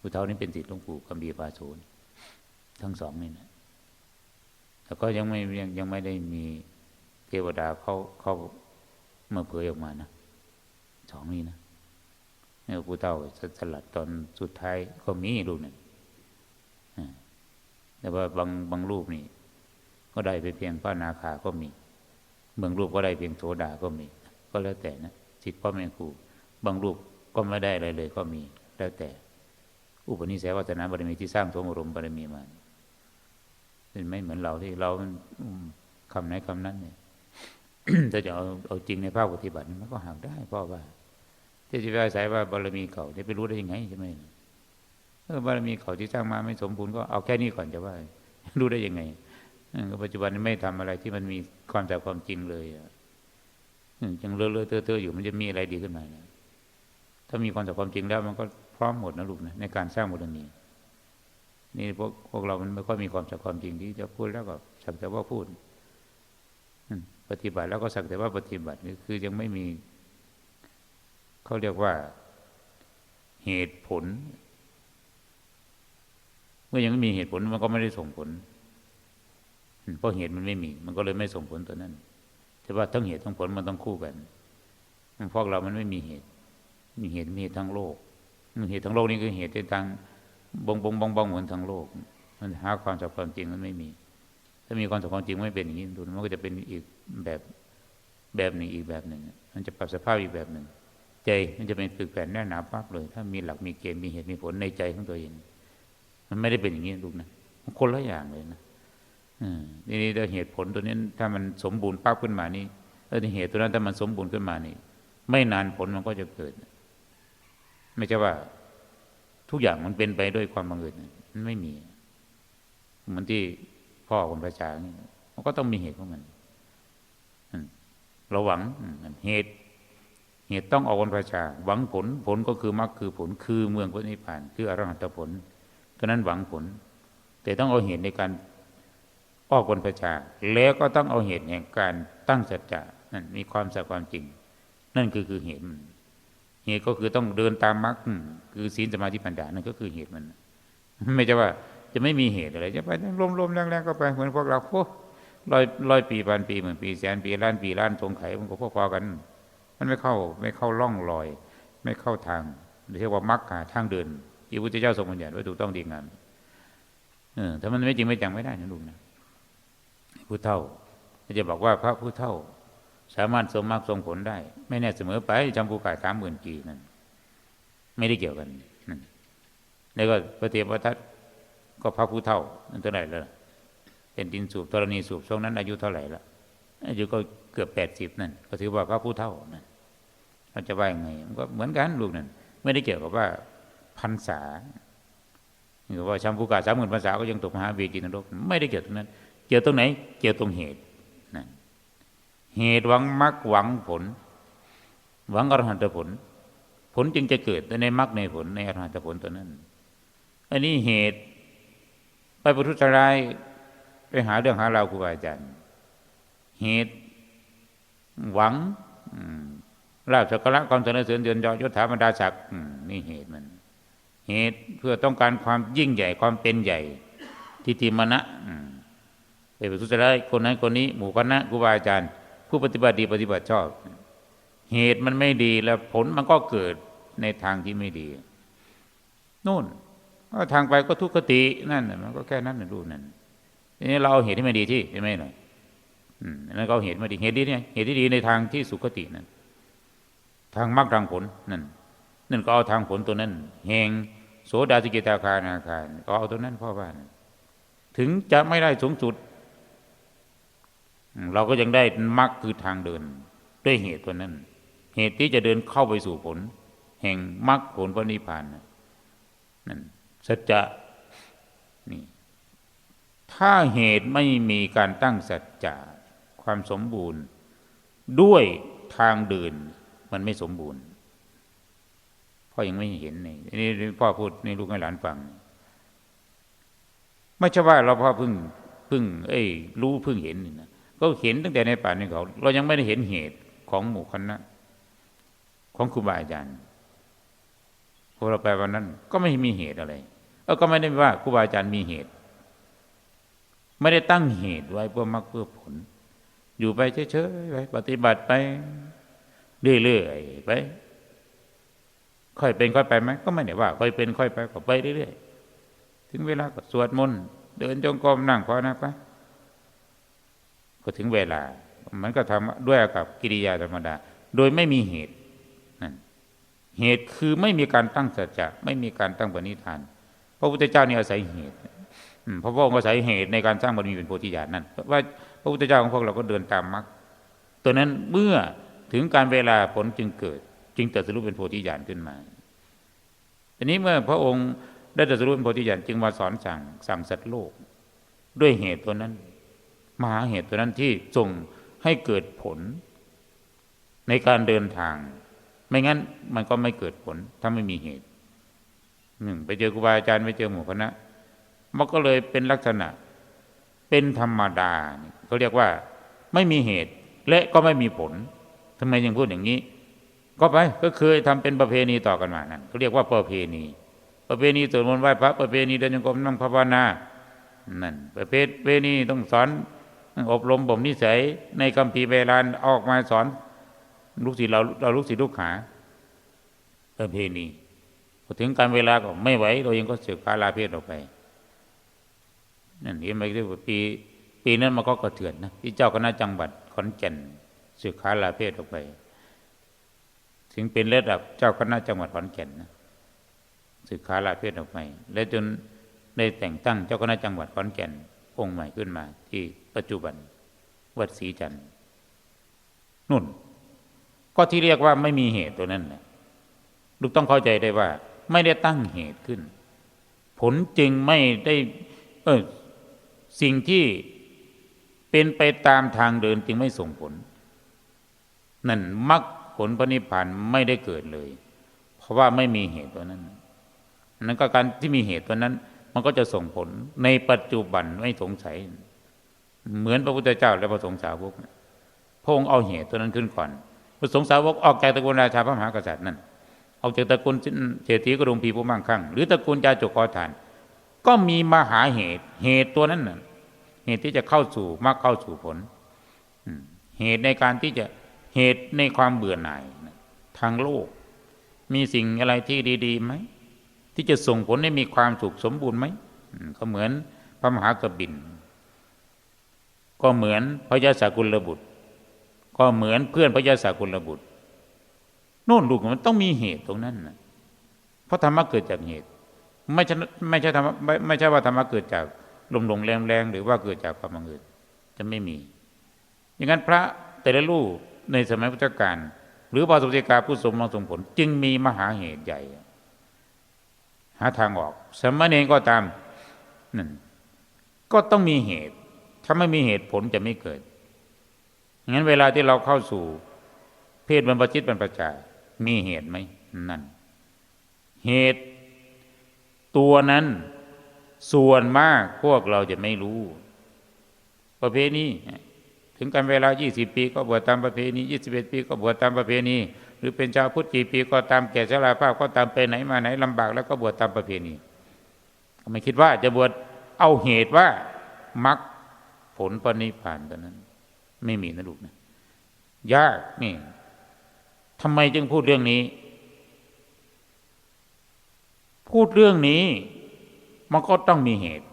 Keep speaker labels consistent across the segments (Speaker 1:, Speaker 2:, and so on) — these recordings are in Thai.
Speaker 1: ผู้เฒ่านี่เป็นศิษย์หลวงปู่คำบีปาโสนทั้งสองนี่นะแต่ก็ยังไม่ยังยังไม่ได้มีเทวดาเขาเขามาเผยออกมานะสองนี้นะเนี่ยผู้เฒ่าสลัดตอนสุดท้ายก็มีรูปหนึ่งแต่ว่าบางบางรูปนี่ ก็ได้ไปเพียงพระนาคาก็มีบางรูปก็ได้เพียงโสดาก็มี ก็แล้วแต่นะจิตพ่อแม่ครูบางรูปก็ไม่ได้อะไรเลยก็มีแล้วแต่ อุปนิสัยวัฒนบารมีที่สร้างสมอารมณ์บารมีมาเป็นไม่เหมือนเราที่เราอืมคำไหนคำนั้นเนี่ยถ้าจะเอาเอาจริงในภาคปฏิบัติมันก็หากได้เพราะว่าที่จะไปอาศัยว่าบารมีเก่าจะไปรู้ได้ยังไงใช่ไหมเออบารมีเก่าที่สร้างมาไม่สมบูรณ์ก็เอาแค่นี้ก่อนจะว่า รู้ได้ยังไงปัจจุบันไม่ทำอะไรที่มันมีความจากความจริงเลยอะยังเลอะเลอะเทอะเทอะอยู่มันจะมีอะไรดีขึ้นมาถ้ามีความจากความจริงแล้วมันก็ ร้อมหมดนะลูกนะในการสร้างบารมีนี่พวกพวกเรามันไม่ค่อยมีความจากความจริงที่จะพูดแล้วก็สักแต่ว่าพูดปฏิบัติแล้วก็สักแต่ว่าปฏิบัตินี่คือยังไม่มีเขาเรียกว่าเหตุผล เมื่อยังไม่มีเหตุผลมันก็ไม่ได้ส่งผลเพราะเหตุมันไม่มี มันก็เลยไม่ส่งผลตัวนั้น แต่ว่าทั้งเหตุทั้งผลมันต้องคู่กันพวกเรามันไม่มีเหตุ มีเหตุมีเหตุทั้งโลก เหตุทั้งโลกนี่คือเหตุที่ทางบงบงบงบงเหมือนทั้งโลก มันหาความจากความจริงมันไม่มี ถ้ามีความจากความจริงไม่เป็นอย่างนี้ดูมันก็จะเป็นอีกแบบแบบหนึ่งอีกแบบหนึ่ง มันจะปรับสภาพอีกแบบหนึ่ง ใจมันจะเป็นตึกแผ่นแน่นหนาปั๊บเลย ถ้ามีหลักมีเกณฑ์มีเหตุมีผลในใจของตัวเอง มันไม่ได้เป็นอย่างนี้ลูกนะมันคนละอย่างเลยนะอืมทีนี้ถ้าเหตุผลตัวนี้ถ้ามันสมบูรณ์ปั๊บขึ้นมานี่เออเหตุตัวนั้นถ้ามันสมบูรณ์ขึ้นมานี่ ไม่นานผลมันก็จะเกิด ไม่ใช่ว่า ทุกอย่างมันเป็นไปด้วยความบังเอิญมันไม่มีเหมือนที่พ่อคนประชานี่มันก็ต้องมีเหตุของมันเราหวังเหตุ เหตุต้องออกวันประชา หวังผลผลก็คือมรรคคือผลคือเมืองพระนิพพาน คืออรหัตผลก็นั้นหวังผล แต่ต้องเอาเหตุในการออกวันประชา แล้วก็ต้องเอาเหตุแห่งการตั้งสัจจะนั่นมีความสัจความจริง นั่นคือคือเหตุมัน เหตุก็คือต้องเดินตามมรรคคือศีลสมาธิปัญญานั่นก็คือเหตุมัน ไม่ใช่ว่าจะไม่มีเหตุอะไรจะไปลมๆแรงๆก็ไปเหมือนพวกเราโอ้ร้อยร้อยปีพันปีหมื่นปีแสนปีล้านปีล้านทงไขมันก็พอๆกัน มันไม่เข้าไม่เข้าล่องลอย ไม่เข้าทางเรียกว่ามรรคหาทางเดินที่พระพุทธเจ้าทรงบัญญัติไว้ถูกต้องดีงามเออถ้ามันไม่จริงไม่จังไม่ได้นะลุงนะผู้เท่าจะบอกว่าพระผู้เท่า สามารถทรงมรรคทรงผลได้ ไม่แน่เสมอไปจำภูกายสามหมื่นปีนั่นไม่ได้เกี่ยวกันนั่นแล้วก็พระเทวทัตก็พระผู้เท่านั่นเท่าไหร่แล้วเป็นดินสูบธรณีสูบช่วงนั้น อายุเท่าไหร่ละอายุก็เกือบแปดสิบนั่นก็ถือว่าพระผู้เท่านั่นเราจะว่ายังไงมันก็เหมือนกันลูกนั่นไม่ได้เกี่ยวกับว่าพรรษาหรือว่าชำภูกาสามหมื่นพรรษาก็ยังตกมหาวีจินรก ไม่ได้เกี่ยวตรงนั้น เกี่ยวตรงไหน เกี่ยวตรงเหตุ เหตุหวังมรรคหวังผล หวังอรหันตผล ผลจึงจะเกิดในมรรคในผลในอรหันตผลตัวนั้น อันนี้เหตุไปประทุษร้ายไปหาเรื่องหาเราครูบาอาจารย์ เหตุหวังลาบสักการะความสนเสริญเดือนยอยศถาบรรดาศักดิ์นี่เหตุมัน เหตุเพื่อต้องการความยิ่งใหญ่ความเป็นใหญ่ทิฏฐิมณะไปประทุษร้ายคนนั้นคนนี้ หมู่คณะครูบาอาจารย์ ผู้ปฏิบัติดีปฏิบัติชอบ เหตุมันไม่ดีแล้วผลมันก็เกิดในทางที่ไม่ดีนู่นก็ทางไปก็ทุกขตินั่นมันก็แค่นั้นนะดูนั่นทีนี้เราเอาเหตุที่ไม่ดีที่ใช่ไหมหน่อยอนั่นก็เหตุไม่ดีเหตุดีเนี่ยเหตุที่ดีในทางที่สุขตินั่นทางมรรคทางผลนั่นนั่นก็เอาทางผลตัวนั้นแหงโสดาสิกิตาคานาคารก็เอาตัวนั้นพ่อบ้าน ถึงจะไม่ได้สูงสุด เราก็ยังได้มรรคคือทางเดิน ด้วยเหตุตัวนั้น เหตุที่จะเดินเข้าไปสู่ผล แห่งมรรคผลพระนิพพานนั่นสัจจะนี่ถ้าเหตุไม่มีการตั้งสัจจะความสมบูรณ์ ด้วยทางเดินมันไม่สมบูรณ์พ่อยังไม่เห็นนี่นี่พ่อพูดนี่ลูกให้หลานฟังไม่ใช่ว่าเราพ่อเพิ่งเพิ่ง เอ้ยรู้เพิ่งเห็นนี่นะ ก็เห็นตั้งแต่ในป่าในเขา เรายังไม่ได้เห็นเหตุของหมู่คณะของครูบาอาจารย์พอเราไปวันนั้น ก็ไม่มีเหตุอะไรเออก็ไม่ได้ว่าครูบาอาจารย์มีเหตุ ไม่ได้ตั้งเหตุไว้เพื่อมรรคเพื่อผล อยู่ไปเฉยๆไปปฏิบัติไปเรื่อยๆไปค่อยเป็นค่อยไปไหมก็ไม่ได้ว่า ค่อยเป็นค่อยไปก็ไปเรื่อยๆถึงเวลาก็สวดมนต์เดินจงกรมนั่งภาวนาไป ก็ถึงเวลา มันก็ทำด้วยกับกิริยาธรรมดา โดยไม่มีเหตุนั่นเหตุคือไม่มีการตั้งสัจจะไม่มีการตั้งปณิธาน พระพุทธเจ้านี่อาศัยเหตุพระพระองค์อาศัยเหตุในการสร้างบารมีเป็นโพธิญาณนั่นว่าพระพุทธเจ้าของพวกเราก็เดินตามมรรคตัวนั้นเมื่อถึงการเวลาผลจึงเกิด จึงตรัสรู้เป็นโพธิญาณขึ้นมาทีนี้เมื่อพระองค์ได้ตรัสรู้เป็นโพธิญาณจึงมาสอนสั่งสั่งสัตว์โลก ด้วยเหตุตัวนั้น มหาเหตุตัวนั้นที่ส่งให้เกิดผล ในการเดินทาง ไม่งั้นมันก็ไม่เกิดผลถ้าไม่มีเหตุหนึ่งไปเจอครูบาอาจารย์ไปเจอหมู่คณะมันก็เลยเป็นลักษณะเป็นธรรมดาเขาเรียกว่า ไม่มีเหตุและก็ไม่มีผลทำไมยังพูดอย่างนี้ ก็ไปก็เคยทำเป็นประเพณีต่อกันมานั่นเขาเรียกว่าประเพณี ประเพณีสวดมนต์ไหว้พระประเพณีเดินจงกรมนั่งภาวนานั่นประเพณีต้องสอน อบรมบ่มนิสัยในคำพีเวลานออกมาสอนลูกศิษย์เราเราลูกศิษย์ลูกหาประเพณีพอถึงการเวลาก็ไม่ไหวเรายังก็เสือกพาลาเพศออกไปนั่นเห็นไหมที่ว่าปี ปีนั้นมันก็กระเถือนนะที่เจ้าคณะจังหวัดขอนแก่นสึกขาลาเพศออกไป ถึงเป็นระดับเจ้าคณะจังหวัดขอนแก่นนะสึกขาลาเพศออกไป และจนได้แต่งตั้งเจ้าคณะจังหวัดขอนแก่น องค์ใหม่ขึ้นมา ที่ปัจจุบันวัดศรีจันทร์นุ่น ก็ที่เรียกว่าไม่มีเหตุตัวนั้นแหละลูกต้องเข้าใจได้ว่า ไม่ได้ตั้งเหตุขึ้น ผลจึงไม่ได้ เออสิ่งที่เป็นไปตามทางเดินจึงไม่ส่งผล นั่นมรรคผลพระนิพพานไม่ได้เกิดเลย เพราะว่าไม่มีเหตุตัวนั้นนั้นก็การที่มีเหตุตัวนั้น มันก็จะส่งผลในปัจจุบันไม่สงสัย เหมือนพระพุทธเจ้าและพระสงฆ์สาวกพระองค์เอาเหตุตัวนั้นขึ้นก่อนพระสงฆ์สาวกออกจากตระกูลราชาพระมหากษัตริย์นั่นออกจากตระกูลเศรษฐีกระดุมพีผู้มั่งคั่ง หรือตระกูลจาจกคอฐาน ก็มีมหาเหตุเหตุตัวนั้นน่ะเหตุที่จะเข้าสู่มรรคเข้าสู่ผลเหตุในการที่จะเหตุในความเบื่อหน่ายทางโลก มีสิ่งอะไรที่ดีๆไหม ที่จะส่งผลให้มีความสุขสมบูรณ์ไหมก็เหมือนพระมหากบินก็เหมือนพระยาสากุลบุตร ก็เหมือนเพื่อนพระยาสากุลบุตรโน่นลูกมันต้องมีเหตุตรงนั้นนะเพราะธรรมะเกิดจากเหตุ ไม่ใช่ไม่ใช่ธรรมะไม่ใช่ว่าธรรมะเกิดจากลมลงแรงแรงหรือว่าเกิดจากความบังเอิญจะไม่มี อย่างนั้นพระแต่ละลูกในสมัยพุทธกาลหรือบาสุติกาผู้สมมาส่งผล จึงมีมหาเหตุใหญ่ หาทางออก สมณเณรก็ตามนั่นก็ต้องมีเหตุ ถ้าไม่มีเหตุผลจะไม่เกิดงั้นเวลาที่เราเข้าสู่ เพศบรรพชิตบรรพชามีเหตุไหมนั่น เหตุตัวนั้นส่วนมากพวกเราจะไม่รู้ ประเพณีถึงกันเวลา 20 ปี ก็บวชตามประเพณี21 ปี ก็บวชตามประเพณี หรือเป็นชาวพุทธกี่ปีก็ตามแก่ชราภาพก็ตามไปไหนมาไหนลำบากแล้วก็บวชตามประเพณีไม่คิดว่าจะบวชเอาเหตุว่ามักผลปณิพานตอนนั้น ไม่มีนะลูกนะยากนี่ทำไมจึงพูดเรื่องนี้ พูดเรื่องนี้ มันก็ต้องมีเหตุ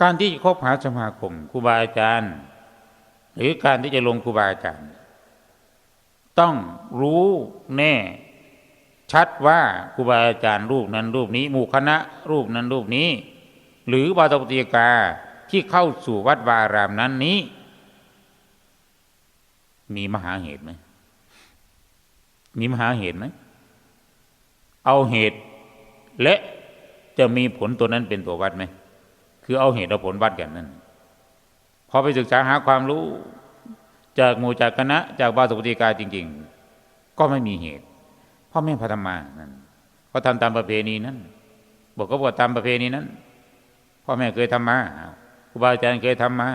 Speaker 1: การที่จะคบหาสมาคมครูบาอาจารย์ หรือการที่จะลงครูบาอาจารย์ ต้องรู้แน่ ชัดว่าครูบาอาจารย์รูปนั้นรูปนี้ หมู่คณะรูปนั้นรูปนี้ หรือบาตปฏิกาที่เข้าสู่วัดวารามนั้นนี้ มีมหาเหตุไหมมีมหาเหตุไหมเอาเหตุและจะมีผลตัวนั้นเป็นตัววัดไหม คือเอาเหตุเอาผลวัดกันนั่น พอไปศึกษาหาความรู้ จากหมู่จากคณะจากบาสุปฏิกาจริง ๆ ก็ไม่มีเหตุพ่อแม่พระธรรมานั่นเขาทำตามประเพณีนั้นบอกก็บอกตามประเพณีนั้นพ่อแม่เคยทำมาครูบาอาจารย์เคยทำมา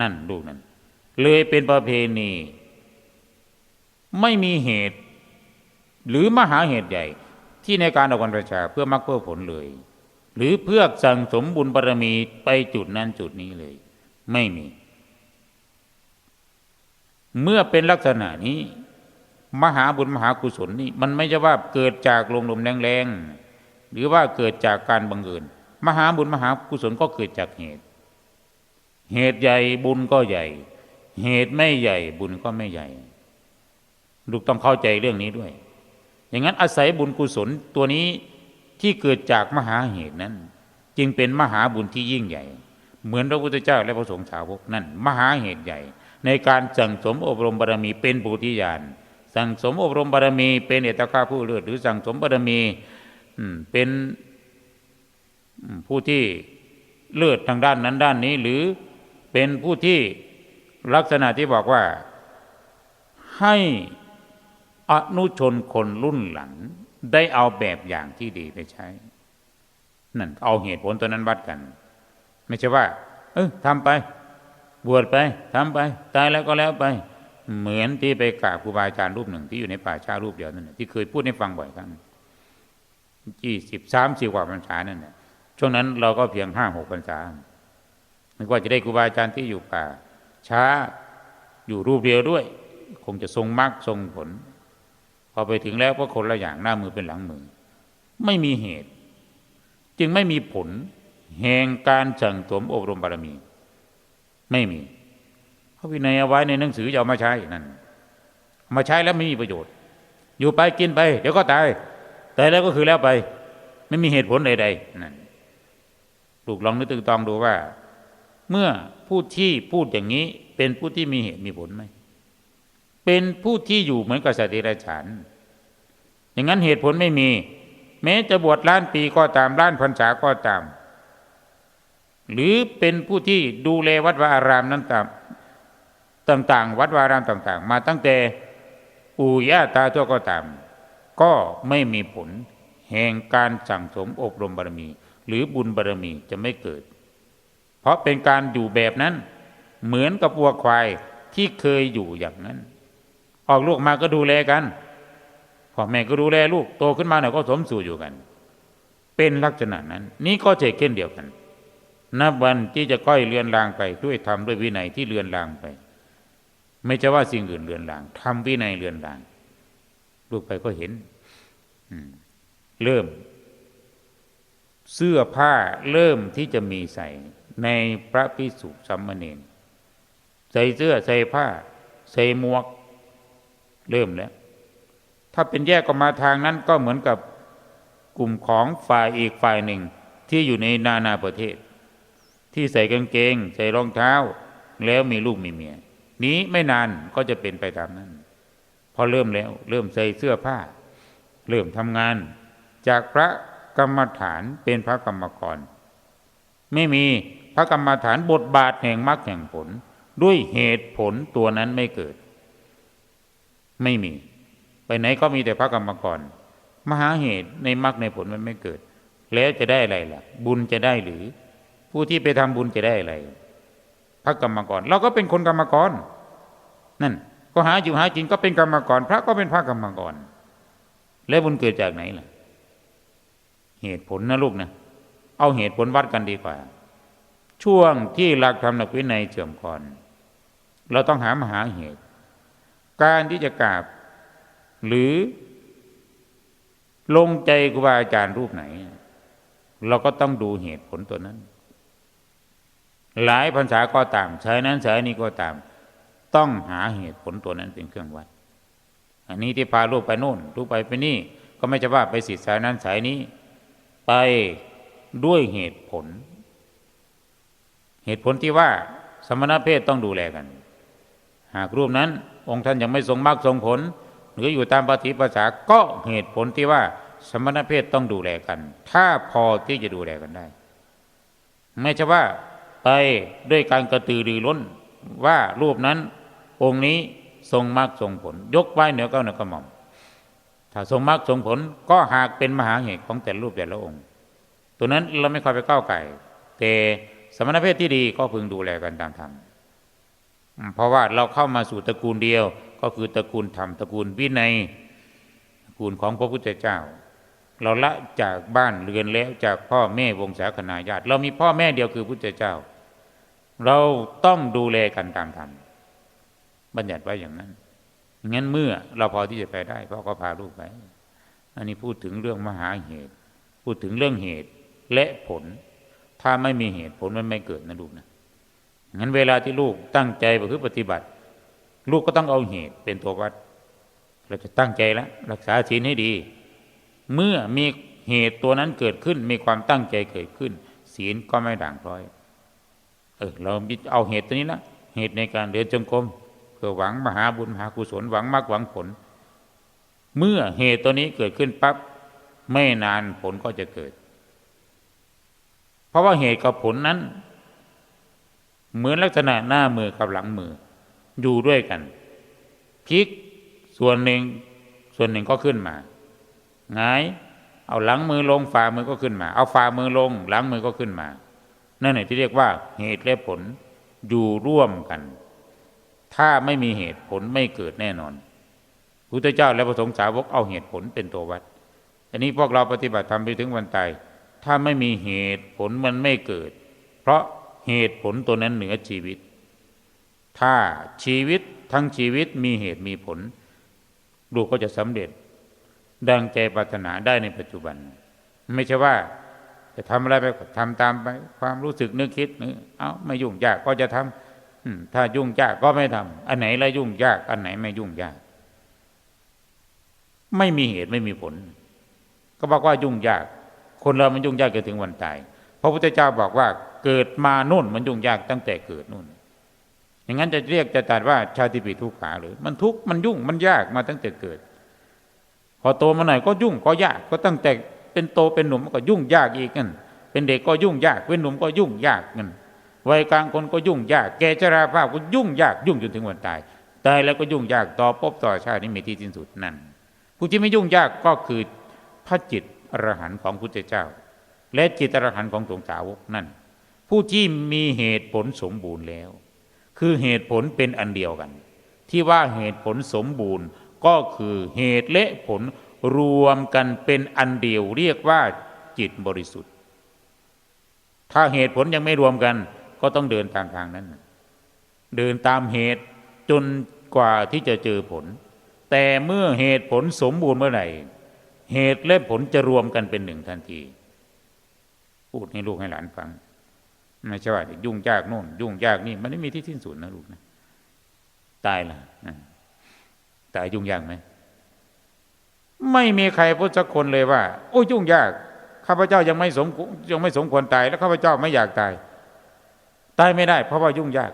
Speaker 1: นั่นลูกนั้น เลยเป็นประเพณี ไม่มีเหตุ หรือมหาเหตุใหญ่ ที่ในการออกวันประชาเพื่อมรรคเพื่อผลเลย หรือเพื่อสั่งสมบุญบารมีไปจุดนั้นจุดนี้เลย ไม่มี เมื่อเป็นลักษณะนี้ มหาบุญมหากุศลนี่มันไม่ใช่ว่าเกิดจากลมลมแรงๆหรือว่าเกิดจากการบังเอิญมหาบุญมหากุศลก็เกิดจากเหตุ เหตุใหญ่บุญก็ใหญ่ เหตุไม่ใหญ่บุญก็ไม่ใหญ่ลูกต้องเข้าใจเรื่องนี้ด้วย อย่างนั้นอาศัยบุญกุศลตัวนี้ที่เกิดจากมหาเหตุนั้น จึงเป็นมหาบุญที่ยิ่งใหญ่ เหมือนพระพุทธเจ้าและพระสงฆ์สาวกนั่น มหาเหตุใหญ่ การสั่งสมอบรมบารมีเป็นปุถุญาณสั่งสมอบรมบารมี เป็นเอตคาผู้เลิศหรือสั่งสมบารมีเป็นผู้ที่เลิศทางด้านนั้นด้านนี้ หรือเป็นผู้ที่ลักษณะที่บอกว่า ให้อนุชนคนรุ่นหลัง ได้เอาแบบอย่างที่ดีไปใช้ นั่นเอาเหตุผลตัวนั้นวัดกัน ไม่ใช่ว่า เออทำไป บวชไปทำไป ตายแล้วก็แล้วไป เหมือนที่ไปกราบครูบาอาจารย์รูปหนึ่งที่อยู่ในป่าชารูปเดียวนั่นที่เคยพูดให้ฟังบ่อยครั้งยี่สิบสามสิบกว่าพรรษานั่นแหละช่วงนั้นเราก็เพียงห้าหกพรรษานึกว่าจะได้ครูบาอาจารย์ที่อยู่ป่า ช้าอยู่รูปเดียวด้วย คงจะทรงมรรคทรงผล พอไปถึงแล้วก็คนละอย่างหน้ามือเป็นหลังมือ ไม่มีเหตุ จึงไม่มีผลแห่งการสั่งสมอบรมบารมี ไม่มีพระวินัยเอาไว้ในหนังสือจะเอามาใช้นั่นมาใช้แล้วไม่มีประโยชน์ อยู่ไปกินไป เดี๋ยวก็ตายตายแล้วก็คือแล้วไป ไม่มีเหตุผลใดๆนั่นลูกลองนึกตึงตองดูว่า เมื่อผู้ที่พูดอย่างนี้ เป็นผู้ที่มีเหตุมีผลไหมเป็นผู้ที่อยู่เหมือนกับสตว์เดรัจฉานอย่างนั้นเหตุผลไม่มี แม้จะบวชล้านปีก็ตามล้านพรรษาก็ตาม หรือเป็นผู้ที่ดูแลวัดวาอารามนั้นตามต่างๆ วัดวารามต่าง ๆ มาตั้งแต่อู่ย่าตาตัวก็ตาม ก็ไม่มีผล แห่งการสั่งสมอบรมบารมี หรือบุญบารมีจะไม่เกิด เพราะเป็นการอยู่แบบนั้น เหมือนกับวัวควายที่เคยอยู่อย่างนั้น ออกลูกมาก็ดูแลกันพ่อแม่ก็ดูแลลูกโตขึ้นมาหน่อยก็สมสู่อยู่กัน เป็นลักษณะนั้น นี่ก็เจเช่นเดียวกัน นับวันที่จะก้อยเลือนลางไปด้วยธรรมด้วยวินัยที่เลือนลางไป ไม่ใช่ว่าสิ่งอื่นเลือนลางทำวินัยเลือนลางลูกไปก็เห็นเริ่ม เสื้อผ้าเริ่มที่จะมีใส่ในพระพิสุสัมมเนนใส่เสื้อใส่ผ้า ใส่หมวก เริ่มแล้ว ถ้าเป็นแยกออกมาทางนั้นก็เหมือนกับกลุ่มของฝ่ายอีกฝ่ายหนึ่งที่อยู่ในนานาประเทศ ที่ใส่กางเกง ใส่รองเท้า แล้วมีลูกมีเมีย นี้ไม่นานก็จะเป็นไปตามนั้น พอเริ่มแล้ว เริ่มใส่เสื้อผ้า เริ่มทำงาน จากพระกรรมฐานเป็นพระกรรมกร ไม่มีพระกรรมฐานบทบาทแห่งมรรคแห่งผล ด้วยเหตุผลตัวนั้นไม่เกิด ไม่มี ไปไหนก็มีแต่พระกรรมกร มหาเหตุในมรรคในผลมันไม่เกิด แล้วจะได้อะไรล่ะ บุญจะได้หรือ ผู้ที่ไปทำบุญจะได้อะไรพระกรรมกร เราก็เป็นคนกรรมกร นั่น ก็หาอยู่หากินก็เป็นกรรมกร พระก็เป็นพระกรรมกร แล้วบุญเกิดจากไหนล่ะ เหตุผลนะลูกนะ เอาเหตุผลวัดกันดีกว่า ช่วงที่หลักธรรมหลักวินัยเสื่อมก่อน เราต้องหามหาเหตุ การที่จะกราบ หรือลงใจครูบาอาจารย์รูปไหน เราก็ต้องดูเหตุผลตัวนั้น หลายพรรษาก็ตามใช้นั้นใช้นี้ก็ตาม ต้องหาเหตุผลตัวนั้นเป็นเครื่องวัด อันนี้ที่พาลูกไปโน่นลูกไปไปนี่ ก็ไม่ใช่ว่าไปสิทธิสายนั้นสายนี้ ไปด้วยเหตุผล เหตุผลที่ว่าสมณเพศต้องดูแลกัน หากรูปนั้น องค์ท่านยังไม่ทรงมรรคทรงผล หรืออยู่ตามปฏิปทาก็เหตุผลที่ว่าสมณเพศต้องดูแลกัน ถ้าพอที่จะดูแลกันได้ ไม่ใช่ว่า ไปด้วยการกระตือรือร้น ว่ารูปนั้นองค์นี้ทรงมรรคทรงผล ยกไว้เหนือก็เหนือกระหม่อม ถ้าทรงมรรคทรงผลก็หากเป็นมหาเหตุของแต่รูปแต่ละองค์ ตัวนั้นเราไม่ค่อยไปก้าวไก่แต่สมณเพศที่ดีก็พึงดูแลกันตามธรรมเพราะว่าเราเข้ามาสู่ตระกูลเดียว ก็คือตระกูลธรรมตระกูลวินัยตระกูลของพระพุทธเจ้า เราละจากบ้านเรือนแล้วจากพ่อแม่วงศาคณาญาติ เรามีพ่อแม่เดียวคือพุทธเจ้า เราต้องดูแลกันตามธรรมบัญญัติไว้อย่างนั้นงั้นเมื่อเราพอที่จะไปได้พ่อก็พาลูกไป อันนี้พูดถึงเรื่องมหาเหตุ พูดถึงเรื่องเหตุและผล ถ้าไม่มีเหตุผลมันไม่เกิดนะลูกนะงั้นเวลาที่ลูกตั้งใจประพฤติปฏิบัติ ลูกก็ต้องเอาเหตุเป็นตัววัด เราจะตั้งใจแล้วรักษาศีลให้ดี เมื่อมีเหตุตัวนั้นเกิดขึ้น มีความตั้งใจเกิดขึ้น ศีลก็ไม่ด่างพร้อย ออเราเอาเหตุตัวนี้นะเหตุในการเดินจงกรมเพื่อหวังมหาบุญมหากุศลหวังมรรคหวังผล เมื่อเหตุตัวนี้เกิดขึ้นปั๊บไม่นานผลก็จะเกิด เพราะว่าเหตุกับผลนั้น เหมือนลักษณะหน้ามือกับหลังมือ อยู่ด้วยกันพลิกส่วนหนึ่งส่วนหนึ่งก็ขึ้นมาหงายเอาหลังมือลงฝ่ามือก็ขึ้นมา เอาฝ่ามือลง หลังมือก็ขึ้นมา นั่นแหละที่เรียกว่าเหตุและผลอยู่ร่วมกัน ถ้าไม่มีเหตุผลไม่เกิดแน่นอนพุทธเจ้าและพระสงฆ์สาวกเอาเหตุผลเป็นตัววัด อันนี้พวกเราปฏิบัติธรรมไปถึงวันตาย ถ้าไม่มีเหตุผลมันไม่เกิด เพราะเหตุผลตัวนั้นเหนือชีวิต ถ้าชีวิตทั้งชีวิตมีเหตุมีผล ลูกก็จะสำเร็จ ดังใจปรารถนาได้ในปัจจุบัน ไม่ใช่ว่า จะทำอะไรไปก็ทำตามไป ความรู้สึกนึกคิดนึกเอาไม่ยุ่งยากก็จะทำอืมถ้ายุ่งยากก็ไม่ทำอันไหนละยุ่งยาก อันไหนไม่ยุ่งยาก ไม่มีเหตุไม่มีผล ก็บอกว่ายุ่งยาก คนเรามันยุ่งยากจนถึงวันตายพระพุทธเจ้าบอกว่า เกิดมานุ่นมันยุ่งยากตั้งแต่เกิดนุ่น อย่างนั้นจะเรียกจะตัดว่าชาติปีทุกขาหรือ มันทุกข์มันยุ่งมันยากมาตั้งแต่เกิด พอโตมาหน่อยก็ยุ่งก็ยากก็ตั้งแต่ เป็นโตเป็นหนุ่มก็ยุ่งยากอีกนั่นเป็นเด็กก็ยุ่งยาก เป็นหนุ่มก็ยุ่งยากนั่นวัยกลางคนก็ยุ่งยาก แก่ชราภาพก็ยุ่งยากยุ่งจนถึงวันตายตายแล้วก็ยุ่งยากต่อปบต่อชาตินี้มีที่สิ้นสุดนั่นผู้ที่ไม่ยุ่งยากก็คือพระจิตอรหันต์ของพุทธเจ้า และจิตอรหันต์ของสงสาวกนั่น ผู้ที่มีเหตุผลสมบูรณ์แล้ว คือเหตุผลเป็นอันเดียวกัน ที่ว่าเหตุผลสมบูรณ์ก็คือเหตุและผล รวมกันเป็นอันเดียวเรียกว่าจิตบริสุทธิ์ ถ้าเหตุผลยังไม่รวมกัน ก็ต้องเดินตามทางนั้น เดินตามเหตุจนกว่าที่จะเจอผล แต่เมื่อเหตุผลสมบูรณ์เมื่อไหร่ เหตุและผลจะรวมกันเป็นหนึ่งทันที พูดให้ลูกให้หลานฟังไม่ใช่ว่ายุ่งยากโน่น ยุ่งยากนี่ มันไม่มีที่สิ้นสุดนะลูกนะ ตายละตายยุ่งยากไหม ไม่มีใครพูดสักคนเลยว่า โอ้ยุ่งยากข้าพเจ้ายังไม่สมยังไม่สมควรตาย แล้วข้าพเจ้าไม่อยากตาย ตายไม่ได้ เพราะว่ายุ่งยาก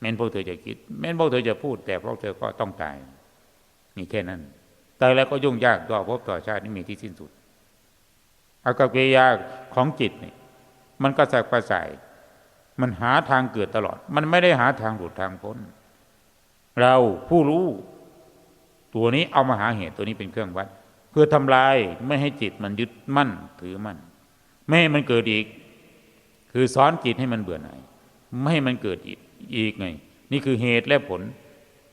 Speaker 1: แม้นพวกเธอจะคิดแม้นพวกเธอจะพูด แต่พวกเธอก็ต้องตายนี่แค่นั้นตายแล้วก็ยุ่งยากต่อภพต่อชาตินี่มีที่สิ้นสุดอากับกิริยาของจิตนี่มันก็สักประสาย มันหาทางเกิดตลอด มันไม่ได้หาทางหลุดทางพ้น เราผู้รู้ ตัวนี้เอามาหาเหตุตัวนี้เป็นเครื่องวัด เพื่อทำลายไม่ให้จิตมันยึดมั่นถือมั่นไม่ให้มันเกิดอีก คือสอนจิตให้มันเบื่อหน่ายไม่ให้มันเกิดอีกอีกไง นี่คือเหตุและผล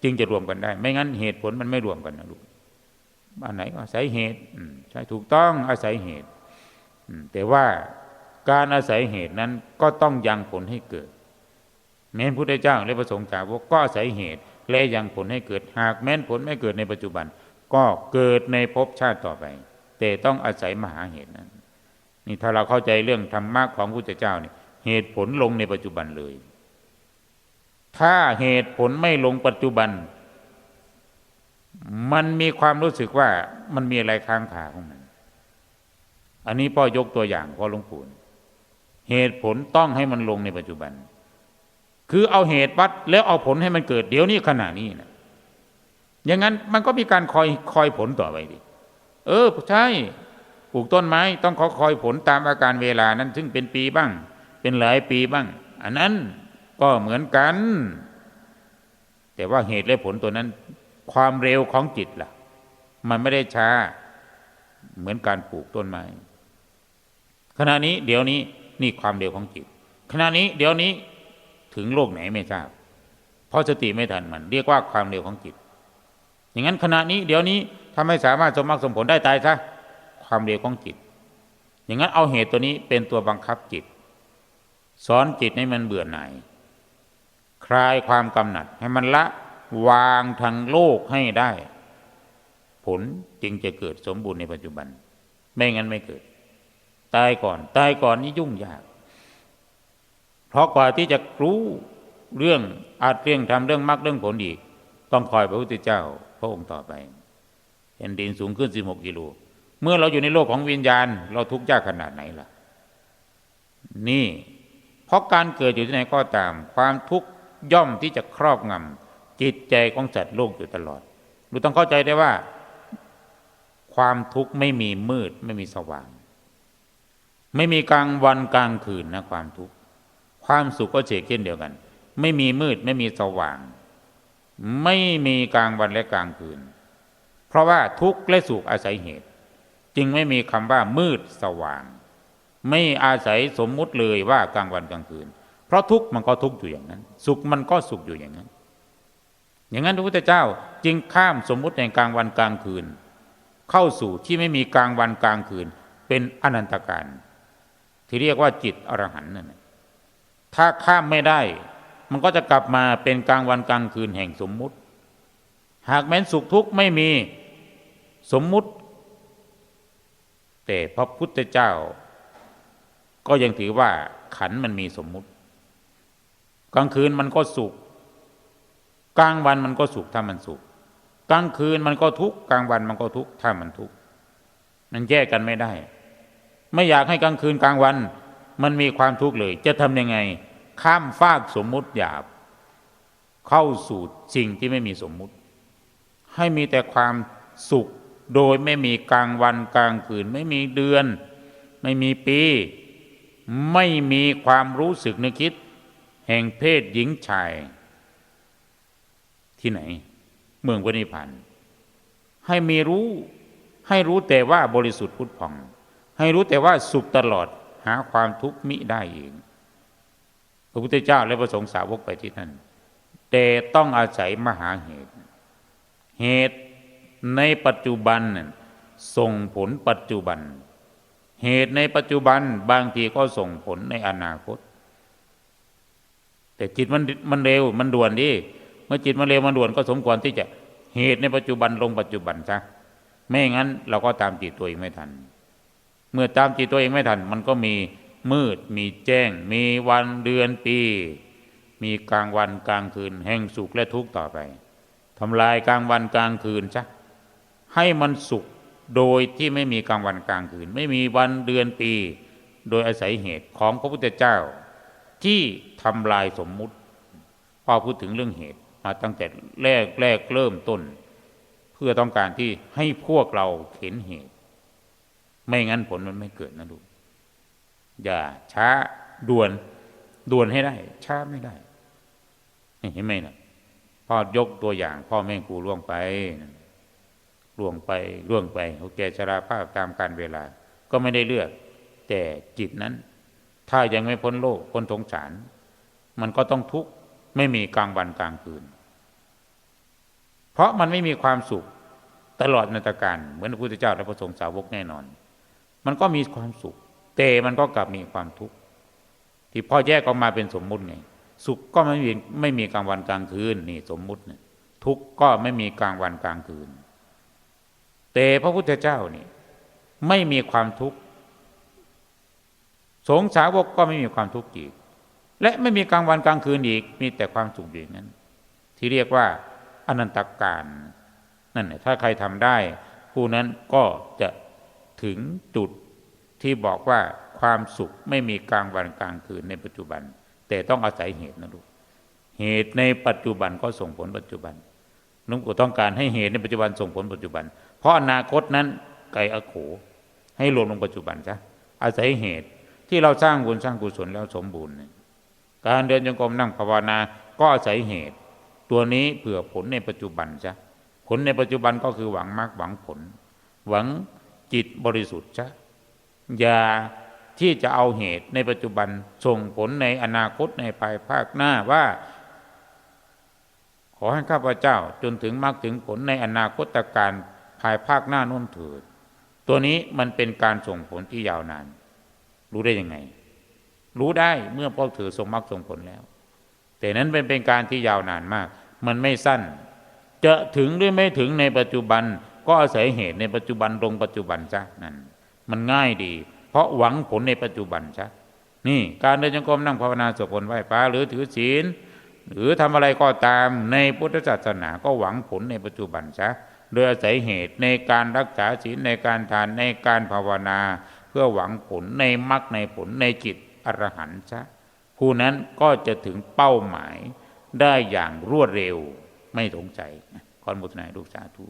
Speaker 1: จึงจะรวมกันได้ ไม่งั้นเหตุผลมันไม่รวมกันนะลูกอันไหนก็อาศัยเหตุใช่ถูกต้องอาศัยเหตุแต่ว่าการอาศัยเหตุนั้นก็ต้องยังผลให้เกิดแม้นพุทธเจ้าและพระสงฆ์สาวกก็อาศัยเหตุ และยังผลให้เกิดหากแม้นผลไม่เกิดในปัจจุบัน ก็เกิดในภพชาติต่อไป แต่ต้องอาศัยมหาเหตุนั้น นี่ถ้าเราเข้าใจเรื่องธรรมะของพุทธเจ้าเนี่ยเหตุผลลงในปัจจุบันเลย ถ้าเหตุผลไม่ลงปัจจุบัน มันมีความรู้สึกว่ามันมีอะไรค้างคาของมันอันนี้พ่อยกตัวอย่างพ่อหลวงปู่เหตุผลต้องให้มันลงในปัจจุบัน คือเอาเหตุวัดแล้วเอาผลให้มันเกิดเดี๋ยวนี้ขณะนี้นะอย่างนั้นมันก็มีการคอยคอยผลต่อไปดิเออใช่ปลูกต้นไม้ต้องขอคอยผลตามอาการเวลานั้น ซึ่งเป็นปีบ้าง เป็นหลายปีบ้าง อันนั้นก็เหมือนกัน แต่ว่าเหตุและผลตัวนั้น ความเร็วของจิตล่ะ มันไม่ได้ช้า เหมือนการปลูกต้นไม้ขณะนี้ เดี๋ยวนี้นี่ความเร็วของจิตขณะนี้ เดี๋ยวนี้ ถึงโลกไหนไม่ทราบ เพราะสติไม่ทันมัน เรียกว่าความเร็วของจิต อย่างนั้นขณะนี้เดี๋ยวนี้ถ้าไม่สามารถสมมรรคสมผลได้ตายซะความเร็วของจิต อย่างนั้นเอาเหตุตัวนี้เป็นตัวบังคับจิต สอนจิตให้มันเบื่อหน่ายคลายความกำหนัดให้มันละวางทางโลกให้ได้ ผลจึงจะเกิดสมบูรณ์ในปัจจุบัน ไม่งั้นไม่เกิด ตายก่อน ตายก่อนนี่ยุ่งยาก เพราะกว่าที่จะรู้เรื่องอาจเรื่องทำเรื่องมรรคเรื่องผลอีก ต้องคอยพระพุทธเจ้า พระองค์ต่อไปแผ่นดินสูงขึ้น16กิโลเมื่อเราอยู่ในโลกของวิญญาณ เราทุกข์ยากขนาดไหนล่ะ นี่เพราะการเกิดอยู่ที่ไหนก็ตาม ความทุกข์ย่อมที่จะครอบงำจิตใจของสัตว์โลกอยู่ตลอดเราต้องเข้าใจได้ว่า ความทุกข์ไม่มีมืดไม่มีสว่าง ไม่มีกลางวันกลางคืนนะความทุกข์ ความสุขก็เฉกเช่นเดียวกัน ไม่มีมืดไม่มีสว่าง ไม่มีกลางวันและกลางคืน เพราะว่าทุกข์และสุขอาศัยเหตุ จึงไม่มีคำว่ามืดสว่าง ไม่อาศัยสมมุติเลยว่ากลางวันกลางคืน เพราะทุกข์มันก็ทุกข์อยู่อย่างนั้น สุขมันก็สุขอยู่อย่างนั้น อย่างนั้นพระพุทธเจ้าจึงข้ามสมมุติในกลางวันกลางคืน เข้าสู่ที่ไม่มีกลางวันกลางคืน เป็นอนันตการ ที่เรียกว่าจิตอรหันต์นั่น ถ้าข้ามไม่ได้ มันก็จะกลับมาเป็นกลางวันกลางคืนแห่งสมมุติ หากแม้นสุขทุกข์ไม่มีสมมุติ แต่พระพุทธเจ้า ก็ยังถือว่าขันมันมีสมมุติ กลางคืนมันก็สุข กลางวันมันก็สุขถ้ามันสุข กลางคืนมันก็ทุกข์กลางวันมันก็ทุกข์ถ้ามันทุกข์มันแยกกันไม่ได้ ไม่อยากให้กลางคืนกลางวัน มันมีความทุกข์เลย จะทำยังไง ข้ามฟากสมมุติหยาบ เข้าสู่สิ่งที่ไม่มีสมมุติ ให้มีแต่ความสุขโดยไม่มีกลางวันกลางคืน ไม่มีเดือน ไม่มีปี ไม่มีความรู้สึกนึกคิด แห่งเพศหญิงชาย ที่ไหน เมืองพระนิพพานให้มีรู้ ให้รู้แต่ว่าบริสุทธิ์พุทธผ่อง ให้รู้แต่ว่าสุขตลอด หาความทุกข์มิได้เอง พระพุทธเจ้าและพระสงฆ์สาวกไปที่นั่นแต่ต้องอาศัยมหาเหตุ เหตุในปัจจุบันส่งผลปัจจุบัน เหตุในปัจจุบันบางทีก็ส่งผลในอนาคต แต่จิตมันมันเร็วมันด่วนดิเมื่อจิตมันเร็วมันด่วนก็สมควรที่จะเหตุในปัจจุบันลงปัจจุบันซะไม่งั้นเราก็ตามจิตตัวเองไม่ทัน เมื่อตามจิตตัวเองไม่ทัน มันก็มีมืด มีแจ้ง มีวันเดือนปี มีกลางวันกลางคืน แห่งสุขและทุกข์ต่อไปทำลายกลางวันกลางคืนซะให้มันสุขโดยที่ไม่มีกลางวันกลางคืน ไม่มีวันเดือนปี โดยอาศัยเหตุของพระพุทธเจ้า ที่ทำลายสมมุติพอพูดถึงเรื่องเหตุมาตั้งแต่แรกแรกเริ่มต้น เพื่อต้องการที่ให้พวกเราเห็นเหตุ ไม่งั้นผลมันไม่เกิดนะลูกอย่าช้าด่วนด่วนให้ได้ ช้าไม่ได้เห็นไหมนะพ่อยกตัวอย่าง พ่อแม่ครูล่วงไปล่วงไปล่วงไปเขาแก่ชราภาพตามการเวลา ก็ไม่ได้เลือก แต่จิตนั้น ถ้ายังไม่พ้นโลกพ้นสงสาร มันก็ต้องทุกข์ไม่มีกลางวันกลางคืน เพราะมันไม่มีความสุขตลอดนาตการเหมือนพระพุทธเจ้าและพระสงฆ์สาวกแน่นอน มันก็มีความสุข แต่มันก็กลับมีความทุกข์ที่พ่อแยกออกมาเป็นสมมุติไง สุขก็ไม่มีไม่มีกลางวันกลางคืนนี่สมมุติเนี่ยทุกข์ก็ไม่มีกลางวันกลางคืน แต่พระพุทธเจ้านี่ไม่มีความทุกข์สงสาวกก็ไม่มีความทุกข์อีก และไม่มีกลางวันกลางคืนอีก มีแต่ความสุขอย่างนั้น ที่เรียกว่าอนันตการนั่นถ้าใครทำได้ ผู้นั้นก็จะ ถึงจุดที่บอกว่าความสุขไม่มีกลางวันกลางคืนในปัจจุบัน แต่ต้องอาศัยเหตุนะลูกเหตุในปัจจุบันก็ส่งผลปัจจุบันหลวงปู่ต้องการให้เหตุในปัจจุบันส่งผลปัจจุบัน เพราะอนาคตนั้นไกลอโข ให้รวมลงปัจจุบันซะอาศัยเหตุที่เราสร้างบุญสร้างกุศลแล้วสมบูรณ์ การเดินจงกรมนั่งภาวนาก็อาศัยเหตุ ตัวนี้เผื่อผลในปัจจุบันจ้ะผลในปัจจุบันก็คือหวังมากหวังผล หวัง จิตบริสุทธิ์จ้ะอย่าที่จะเอาเหตุในปัจจุบันส่งผลในอนาคตในภายภาคหน้าว่า ขอให้ข้าพเจ้าจนถึงมรรคถึงผลในอนาคตการภายภาคหน้านุ่นเถิด ตัวนี้มันเป็นการส่งผลที่ยาวนาน รู้ได้ยังไง รู้ได้เมื่อพวกเธอทรงมรรคทรงผลแล้ว แต่นั้นเป็นเป็นการที่ยาวนานมาก มันไม่สั้น จะถึงหรือไม่ถึงในปัจจุบัน ก็อาศัยเหตุในปัจจุบันตรงปัจจุบันซะนั่นมันง่ายดี เพราะหวังผลในปัจจุบันซะนี่การเดินจงกรมนั่งภาวนาสวดมนต์ไหว้พระหรือถือศีล หรือทำอะไรก็ตามในพุทธศาสนาก็หวังผลในปัจจุบันซะโดยอาศัยเหตุในการรักษาศีลในการทานในการภาวนา เพื่อหวังผลในมรรคในผลในจิตอรหันต์ซะผู้นั้นก็จะถึงเป้าหมายได้อย่างรวดเร็วไม่สงใจขออนุโมทนาลูกสาธุ